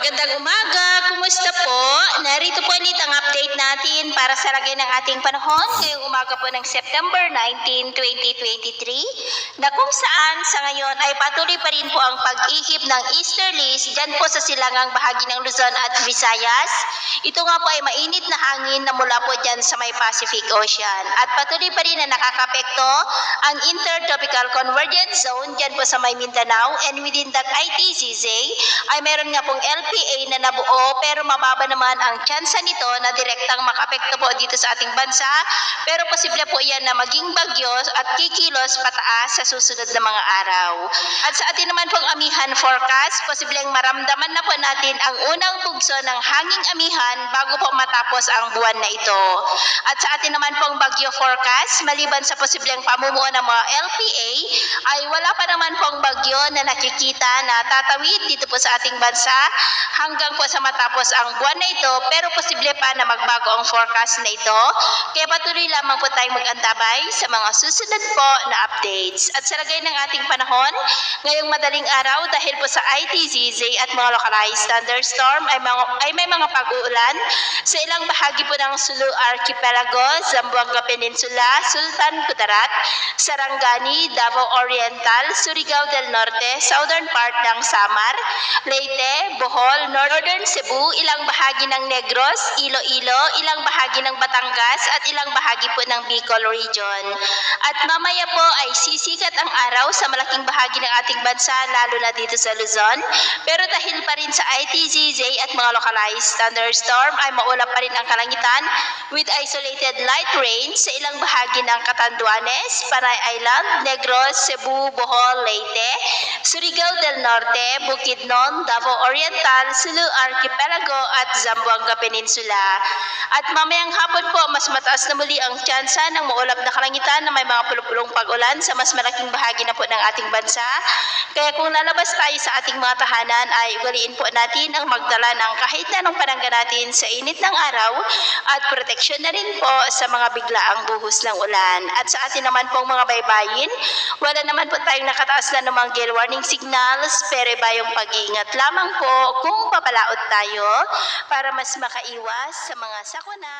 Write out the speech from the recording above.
Magandang umaga! Kumusta po? Narito po ulit ang update natin para sa lagay ng ating panahon ngayong umaga po ng September 19, 2023 na kung saan sa ngayon ay patuloy pa rin po ang pag-ihip ng easterlies dyan po sa silangang bahagi ng Luzon at Visayas. Ito nga po ay mainit na hangin na mula po dyan sa may Pacific Ocean at patuloy pa rin na nakakapekto ang Intertropical Convergence Zone dyan po sa may Mindanao and within that ITCZ ay meron nga pong LPA na nabuo pero mababa naman ang tsansa nito na direktang makapekto po dito sa ating bansa pero posible po yan na maging bagyo at kikilos pataas sa susunod na mga araw. At sa atin naman pong amihan forecast, posibleng maramdaman na po natin ang unang bugso ng hanging amihan bago po matapos ang buwan na ito. At sa atin naman pong bagyo forecast, maliban sa posibleng pamumuo ng mga LPA, ay wala pa naman pong bagyo na nakikita na tatawid dito po sa ating bansa hanggang po sa matapos ang buwan na ito pero posible pa na magbago ang forecast na ito. Kaya patuloy lamang po tayong mag-antabay sa mga susunod po na updates. At sa lagay ng ating panahon, ngayong madaling araw dahil po sa ITZZ at mga localized thunderstorm ay, mga, ay may mga pag-uulan sa ilang bahagi po ng Sulu Archipelago, Zamboanga Peninsula, Sultan Kudarat, Sarangani, Davao Oriental, Surigao del Norte, southern part ng Samar, Leyte, Bohol, Northern Cebu, ilang bahagi ng Negros, Iloilo, ilang bahagi ng Batangas at ilang bahagi po ng Bicol Region. At mamaya po ay sisikat ang araw sa malaking bahagi ng ating bansa lalo na dito sa Luzon. Pero dahil pa rin sa ITZZ at mga localized thunderstorm ay maulap pa rin ang kalangitan with isolated light rain sa ilang bahagi ng Catanduanes, Panay Island, Negros, Cebu, Bohol, Leyte, Surigao del Norte, Bukidnon, Davao Oriental, Sulu Archipelago at Zamboanga Peninsula. At mamayang hapon po, mas mataas na muli ang tsansa ng maulap na kalangitan na may mga pulupulong pag-ulan sa mas malaking bahagi na po ng ating bansa. Kaya kung lalabas tayo sa ating mga tahanan ay ugaliin po natin ang magdala ng kahit anong panangga natin sa init ng araw at proteksyon na rin po sa mga biglaang buhos ng ulan. At sa atin naman pong mga baybayin, wala naman po tayong nakataas na namang gale warning signals pero bayong pag-iingat lamang po kung papalaot tayo para mas makaiwas sa mga sakuna